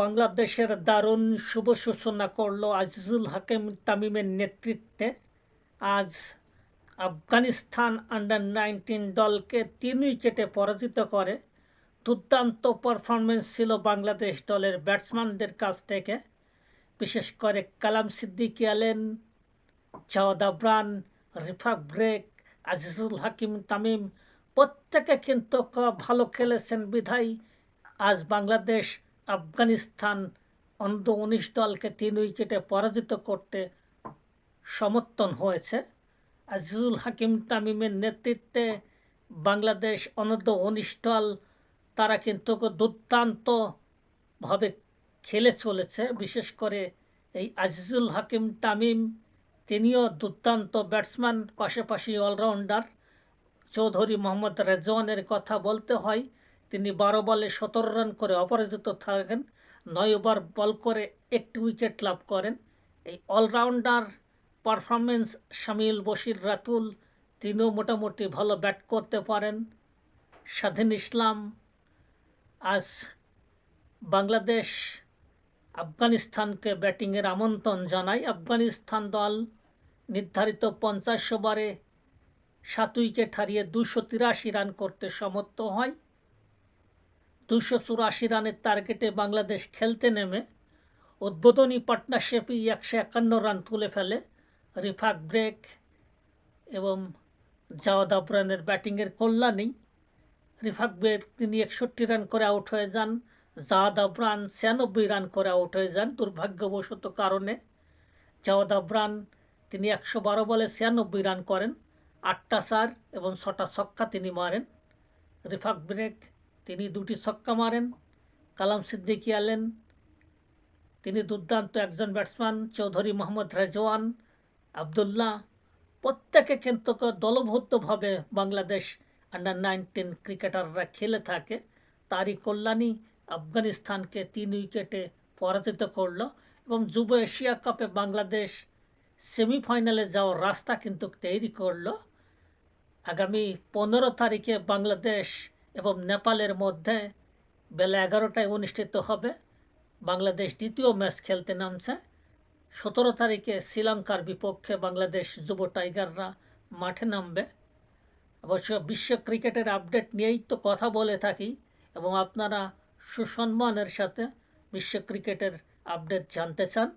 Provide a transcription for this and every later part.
বাংলাদেশের দারুণ শুভ সূচনা করল আজিজুল হাকিম তামিমের নেতৃত্বে। আজ আফগানিস্তান আন্ডার নাইনটিন দলকে তিন উইকেটে পরাজিত করে। দুর্দান্ত পারফরমেন্স ছিল বাংলাদেশ দলের ব্যাটসম্যানদের কাছ থেকে। বিশেষ করে কালাম সিদ্দিকি আলেন, জাওয়াদ আবরান, রিফাক ব্রেক, আজিজুল হাকিম তামিম প্রত্যেকে কিন্তু ভালো খেলেছেন বিধায়। আজ বাংলাদেশ আফগানিস্তান অন্ধ উনিশ দলকে তিন উইকেটে পরাজিত করতে সমর্থন হয়েছে। আজিজুল হাকিম তামিমের নেতৃত্বে বাংলাদেশ অনূর্ধ্ব উনিশ দল তারা কিন্তু দুর্দান্তভাবে খেলে চলেছে। বিশেষ করে এই আজিজুল হাকিম তামিম, তিনিও দুর্দান্ত ব্যাটসম্যান, পাশাপাশি অলরাউন্ডার। চৌধুরী মোহাম্মদ রেজওয়ানের কথা বলতে হয় তিনি বারো বলে সতেরো রান করে অপরাজিত থাকেন। নয় ওভার বল করে একটি উইকেট লাভ করেন। এই অলরাউন্ডার পারফরমেন্স শামিল বশির রাতুল, তিনিও মোটামুটি ভালো ব্যাট করতে পারেন। স্বাধীন ইসলাম, আজ বাংলাদেশ আফগানিস্তানকে ব্যাটিংয়ের আমন্ত্রণ জানায়। আফগানিস্তান দল নির্ধারিত পঞ্চাশ ওভারে সাত উইকেট হারিয়ে দুশো তিরাশি রান করতে সমর্থ হয়। দুশো চুরাশি রানের টার্গেটে বাংলাদেশ খেলতে নেমে উদ্বোধনী পার্টনারশিপই একশো একান্ন রান তুলে ফেলে। রিফাক ব্রেক এবং জাওয়াদ আবরানের ব্যাটিংয়ের কল্যাণেই রিফাক ব্রেক তিনি একষট্টি রান করে আউট হয়ে যান। জাওয়াদ আবরান ছিয়ানব্বই রান করে আউট হয়ে যান দুর্ভাগ্যবশত কারণে। জাওয়াদ আবরান তিনি একশো বারো বলে ছিয়ানব্বই রান করেন, আটটা চার এবং ছটা ছক্কা তিনি মারেন। রিফাক ব্রেক তিনি দুটি ছক্কা মারেন, কালাম সিদ্দিকি আলেন, তিনি দুর্দান্ত একজন ব্যাটসম্যান চৌধুরী মোহাম্মদ রেজওয়ান, আবদুল্লাহ, প্রত্যেকে কিন্তু দলবদ্ধভাবে বাংলাদেশ আন্ডার নাইনটিন ক্রিকেটাররা খেলে থাকে। তারই কল্যাণী আফগানিস্তানকে তিন উইকেটে পরাজিত করল এবং যুব এশিয়া কাপে বাংলাদেশ সেমিফাইনালে যাওয়ার রাস্তা কিন্তু তৈরি করল। আগামী পনেরো তারিখে বাংলাদেশ এবং নেপালের মধ্যে বেলা এগারোটায় অনুষ্ঠিত হবে বাংলাদেশ দ্বিতীয় ম্যাচ খেলতে নামছে। সতেরো তারিখে শ্রীলঙ্কার বিপক্ষে বাংলাদেশ যুব টাইগাররা মাঠে নামবে। অবশ্য বিশ্ব ক্রিকেটের আপডেট নিয়েই তো কথা বলে থাকি এবং আপনারা সুসম্মানের সাথে বিশ্ব ক্রিকেটের আপডেট জানতে চান।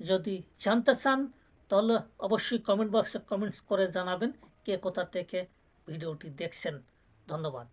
যদি জানতে চান, তাহলে অবশ্যই কমেন্ট বক্সে কমেন্টস করে জানাবেন কে কোথা থেকে ভিডিওটি দেখছেন। ধন্যবাদ।